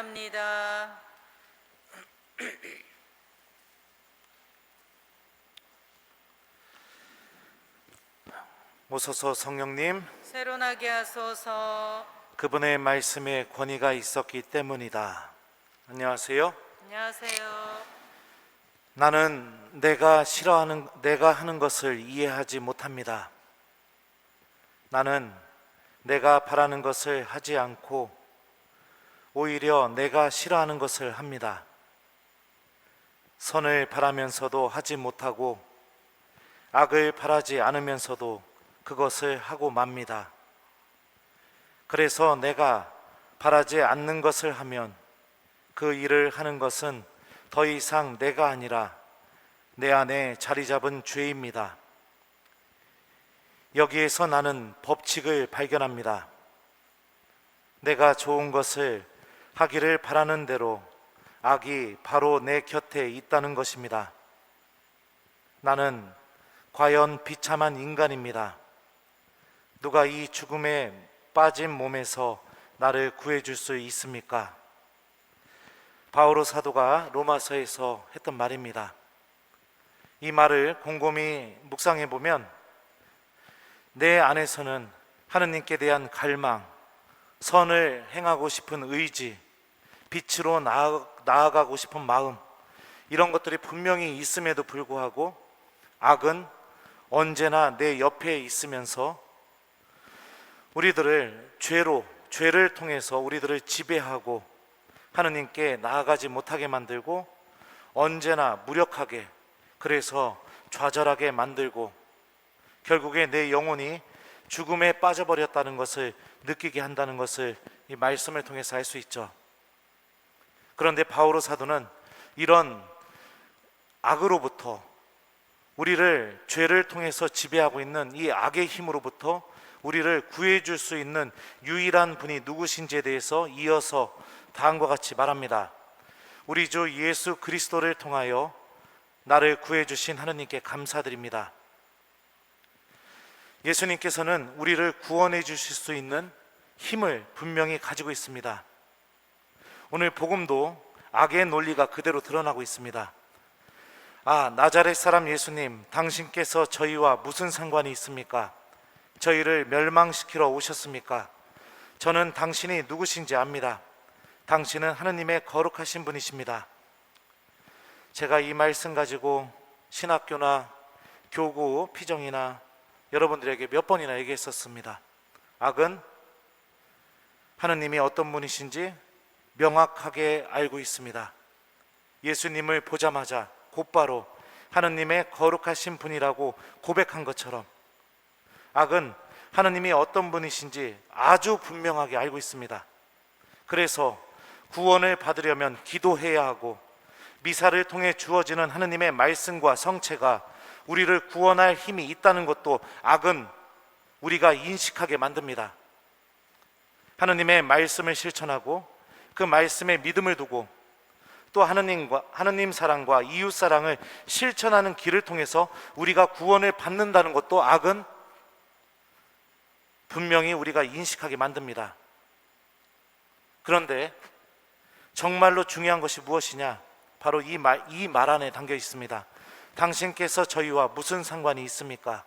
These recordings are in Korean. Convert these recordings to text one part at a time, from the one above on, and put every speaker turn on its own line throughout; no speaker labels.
아니합니다.
오소서 성령님,
새로나게 하소서.
그분의 말씀에 권위가 있었기 때문이다. 안녕하세요.
안녕하세요.
나는 내가 싫어하는 내가 하는 것을 이해하지 못합니다. 나는 내가 바라는 것을 하지 않고 오히려 내가 싫어하는 것을 합니다. 선을 바라면서도 하지 못하고 악을 바라지 않으면서도 그것을 하고 맙니다. 그래서 내가 바라지 않는 것을 하면 그 일을 하는 것은 더 이상 내가 아니라 내 안에 자리 잡은 죄입니다. 여기에서 나는 법칙을 발견합니다. 내가 좋은 것을 하기를 바라는 대로 악이 바로 내 곁에 있다는 것입니다. 나는 과연 비참한 인간입니다. 누가 이 죽음에 빠진 몸에서 나를 구해줄 수 있습니까? 바오로 사도가 로마서에서 했던 말입니다. 이 말을 곰곰이 묵상해 보면 내 안에서는 하느님께 대한 갈망, 선을 행하고 싶은 의지, 빛으로 나아, 나아가고 싶은 마음, 이런 것들이 분명히 있음에도 불구하고 악은 언제나 내 옆에 있으면서 우리들을 죄로, 죄를 통해서 우리들을 지배하고 하느님께 나아가지 못하게 만들고 언제나 무력하게 그래서 좌절하게 만들고 결국에 내 영혼이 죽음에 빠져버렸다는 것을 느끼게 한다는 것을 이 말씀을 통해서 알 수 있죠. 그런데 바오로 사도는 이런 악으로부터 우리를 죄를 통해서 지배하고 있는 이 악의 힘으로부터 우리를 구해 줄 수 있는 유일한 분이 누구신지에 대해서 이어서 다음과 같이 말합니다. 우리 주 예수 그리스도를 통하여 나를 구해 주신 하느님께 감사드립니다. 예수님께서는 우리를 구원해 주실 수 있는 힘을 분명히 가지고 있습니다. 오늘 복음도 악의 논리가 그대로 드러나고 있습니다. 아, 나자렛 사람 예수님, 당신께서 저희와 무슨 상관이 있습니까? 저희를 멸망시키러 오셨습니까? 저는 당신이 누구신지 압니다. 당신은 하느님의 거룩하신 분이십니다. 제가 이 말씀 가지고 신학교나 교구, 피정이나 여러분들에게 몇 번이나 얘기했었습니다. 악은 하느님이 어떤 분이신지 명확하게 알고 있습니다. 예수님을 보자마자 곧바로 하느님의 거룩하신 분이라고 고백한 것처럼 악은 하느님이 어떤 분이신지 아주 분명하게 알고 있습니다. 그래서 구원을 받으려면 기도해야 하고 미사를 통해 주어지는 하느님의 말씀과 성체가 우리를 구원할 힘이 있다는 것도 악은 우리가 인식하게 만듭니다. 하느님의 말씀을 실천하고 그 말씀에 믿음을 두고 또 하느님과 하느님 사랑과 이웃 사랑을 실천하는 길을 통해서 우리가 구원을 받는다는 것도 악은 분명히 우리가 인식하게 만듭니다. 그런데 정말로 중요한 것이 무엇이냐? 바로 이 말, 이 말 안에 담겨 있습니다. 당신께서 저희와 무슨 상관이 있습니까?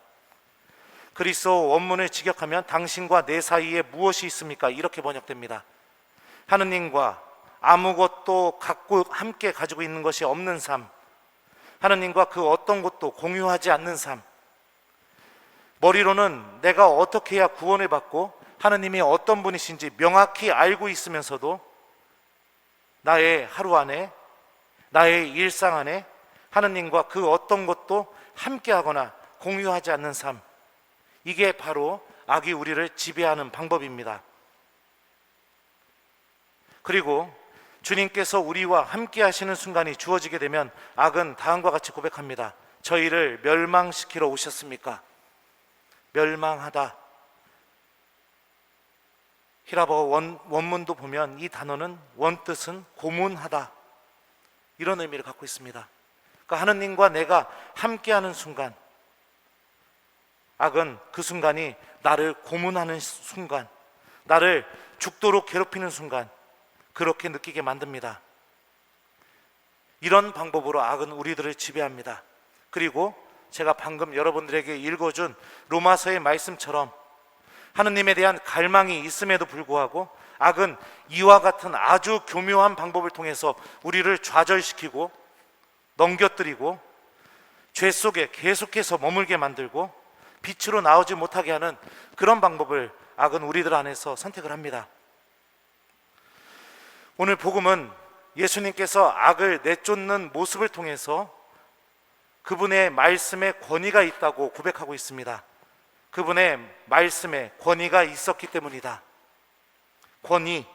그리스도 원문을 직역하면 당신과 내 사이에 무엇이 있습니까? 이렇게 번역됩니다. 하느님과 아무것도 갖고 함께 가지고 있는 것이 없는 삶. 하느님과 그 어떤 것도 공유하지 않는 삶. 머리로는 내가 어떻게 해야 구원을 받고 하느님이 어떤 분이신지 명확히 알고 있으면서도 나의 하루 안에 나의 일상 안에 하느님과 그 어떤 것도 함께하거나 공유하지 않는 삶. 이게 바로 악이 우리를 지배하는 방법입니다. 그리고 주님께서 우리와 함께 하시는 순간이 주어지게 되면 악은 다음과 같이 고백합니다. 저희를 멸망시키러 오셨습니까? 멸망하다. 히라버 원, 원문도 보면 이 단어는 원뜻은 고문하다. 이런 의미를 갖고 있습니다. 그러니까 하느님과 내가 함께하는 순간, 악은 그 순간이 나를 고문하는 순간, 나를 죽도록 괴롭히는 순간, 그렇게 느끼게 만듭니다. 이런 방법으로 악은 우리들을 지배합니다. 그리고 제가 방금 여러분들에게 읽어준 로마서의 말씀처럼 하느님에 대한 갈망이 있음에도 불구하고 악은 이와 같은 아주 교묘한 방법을 통해서 우리를 좌절시키고 넘겨뜨리고 죄 속에 계속해서 머물게 만들고 빛으로 나오지 못하게 하는 그런 방법을 악은 우리들 안에서 선택을 합니다. 오늘 복음은 예수님께서 악을 내쫓는 모습을 통해서 그분의 말씀에 권위가 있다고 고백하고 있습니다. 그분의 말씀에 권위가 있었기 때문이다. 권위.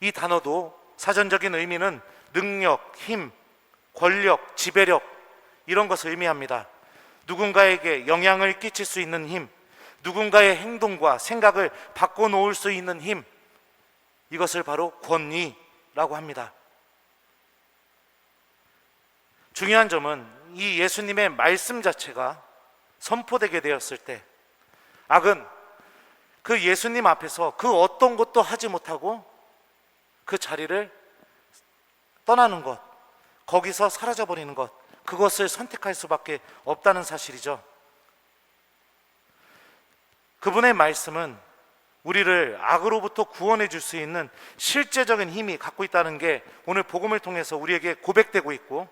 이 단어도 사전적인 의미는 능력, 힘, 권력, 지배력 이런 것을 의미합니다. 누군가에게 영향을 끼칠 수 있는 힘, 누군가의 행동과 생각을 바꿔 놓을 수 있는 힘, 이것을 바로 권위라고 합니다. 중요한 점은 이 예수님의 말씀 자체가 선포되게 되었을 때 악은 그 예수님 앞에서 그 어떤 것도 하지 못하고 그 자리를 떠나는 것, 거기서 사라져 버리는 것, 그것을 선택할 수밖에 없다는 사실이죠. 그분의 말씀은 우리를 악으로부터 구원해 줄 수 있는 실제적인 힘이 갖고 있다는 게 오늘 복음을 통해서 우리에게 고백되고 있고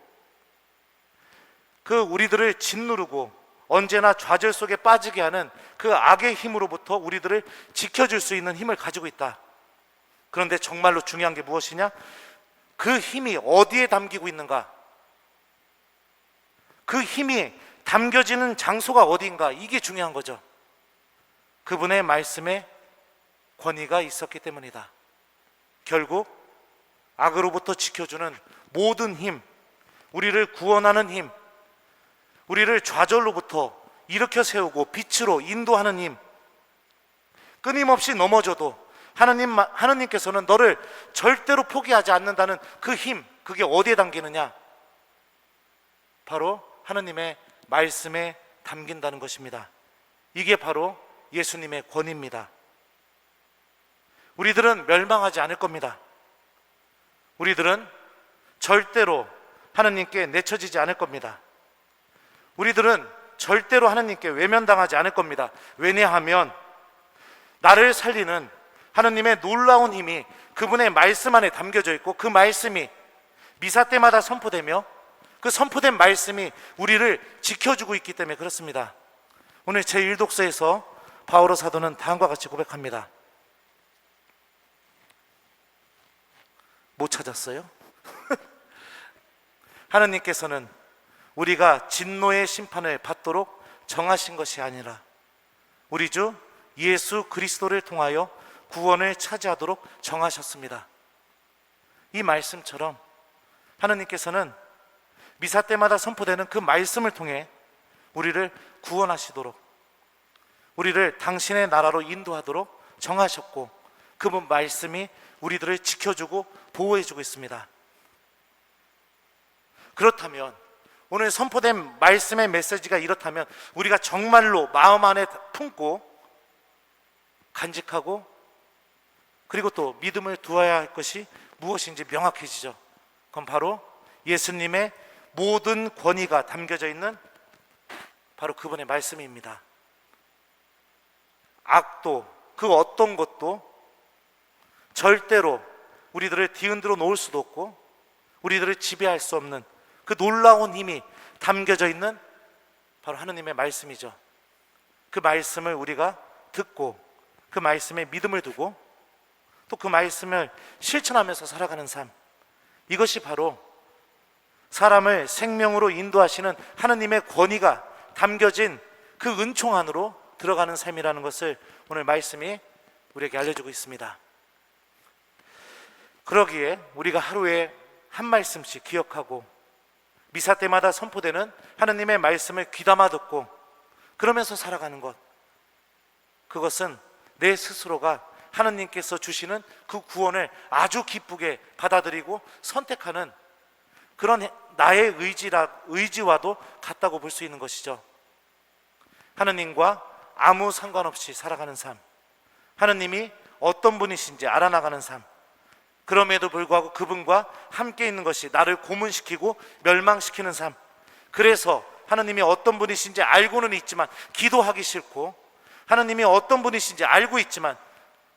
그 우리들을 짓누르고 언제나 좌절 속에 빠지게 하는 그 악의 힘으로부터 우리들을 지켜줄 수 있는 힘을 가지고 있다. 그런데 정말로 중요한 게 무엇이냐? 그 힘이 어디에 담기고 있는가? 그 힘이 담겨지는 장소가 어디인가? 이게 중요한 거죠. 그분의 말씀에 권위가 있었기 때문이다. 결국 악으로부터 지켜주는 모든 힘, 우리를 구원하는 힘, 우리를 좌절로부터 일으켜 세우고 빛으로 인도하는 힘, 끊임없이 넘어져도 하나님, 하나님께서는 너를 절대로 포기하지 않는다는 그 힘, 그게 어디에 담기느냐? 바로 하나님의 말씀에 담긴다는 것입니다. 이게 바로 예수님의 권위입니다. 우리들은 멸망하지 않을 겁니다. 우리들은 절대로 하나님께 내쳐지지 않을 겁니다. 우리들은 절대로 하나님께 외면당하지 않을 겁니다. 왜냐하면 나를 살리는 하나님의 놀라운 힘이 그분의 말씀 안에 담겨져 있고 그 말씀이 미사 때마다 선포되며 그 선포된 말씀이 우리를 지켜주고 있기 때문에 그렇습니다. 오늘 제 1독서에서 바오로 사도는 다음과 같이 고백합니다. 못 찾았어요? 하나님께서는 우리가 진노의 심판을 받도록 정하신 것이 아니라 우리 주 예수 그리스도를 통하여 구원을 차지하도록 정하셨습니다. 이 말씀처럼 하나님께서는 미사 때마다 선포되는 그 말씀을 통해 우리를 구원하시도록 우리를 당신의 나라로 인도하도록 정하셨고 그분 말씀이 우리들을 지켜주고 보호해주고 있습니다. 그렇다면 오늘 선포된 말씀의 메시지가 이렇다면 우리가 정말로 마음 안에 품고 간직하고 그리고 또 믿음을 두어야 할 것이 무엇인지 명확해지죠. 그건 바로 예수님의 모든 권위가 담겨져 있는 바로 그분의 말씀입니다. 악도 그 어떤 것도 절대로 우리들을 뒤흔들어 놓을 수도 없고 우리들을 지배할 수 없는 그 놀라운 힘이 담겨져 있는 바로 하느님의 말씀이죠. 그 말씀을 우리가 듣고 그 말씀에 믿음을 두고 또 그 말씀을 실천하면서 살아가는 삶. 이것이 바로 사람을 생명으로 인도하시는 하느님의 권위가 담겨진 그 은총 안으로 들어가는 삶이라는 것을 오늘 말씀이 우리에게 알려주고 있습니다. 그러기에 우리가 하루에 한 말씀씩 기억하고 미사 때마다 선포되는 하느님의 말씀을 귀담아 듣고 그러면서 살아가는 것. 그것은 내 스스로가 하느님께서 주시는 그 구원을 아주 기쁘게 받아들이고 선택하는 그런 나의 의지라, 의지와도 같다고 볼 수 있는 것이죠. 하느님과 아무 상관없이 살아가는 삶. 하느님이 어떤 분이신지 알아나가는 삶. 그럼에도 불구하고 그분과 함께 있는 것이 나를 고문시키고 멸망시키는 삶. 그래서 하나님이 어떤 분이신지 알고는 있지만 기도하기 싫고 하나님이 어떤 분이신지 알고 있지만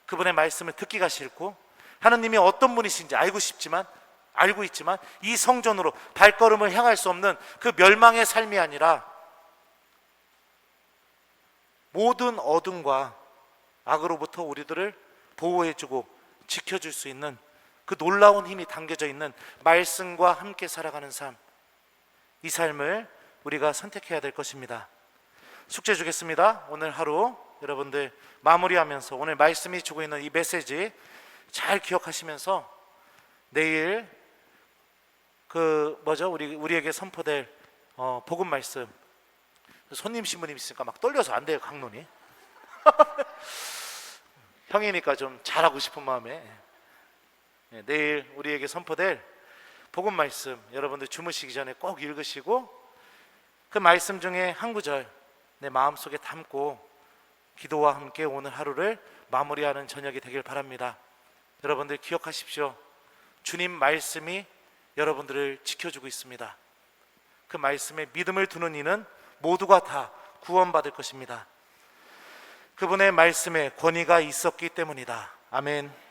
그분의 말씀을 듣기가 싫고 하나님이 어떤 분이신지 알고 싶지만 알고 있지만 이 성전으로 발걸음을 향할 수 없는 그 멸망의 삶이 아니라 모든 어둠과 악으로부터 우리들을 보호해주고 지켜줄 수 있는 그 놀라운 힘이 담겨져 있는 말씀과 함께 살아가는 삶. 이 삶을 우리가 선택해야 될 것입니다. 숙제 주겠습니다. 오늘 하루 여러분들 마무리하면서 오늘 말씀이 주고 있는 이 메시지 잘 기억하시면서 내일 그 뭐죠? 우리 우리에게 선포될 어, 복음 말씀. 손님 신부님 있으니까 막 떨려서 안 돼요 강론이. 형이니까 좀 잘하고 싶은 마음에. 예, 내일 우리에게 선포될 복음 말씀 여러분들 주무시기 전에 꼭 읽으시고 그 말씀 중에 한 구절 내 마음속에 담고 기도와 함께 오늘 하루를 마무리하는 저녁이 되길 바랍니다. 여러분들 기억하십시오. 주님 말씀이 여러분들을 지켜주고 있습니다. 그 말씀에 믿음을 두는 이는 모두가 다 구원받을 것입니다. 그분의 말씀에 권위가 있었기 때문이다. 아멘.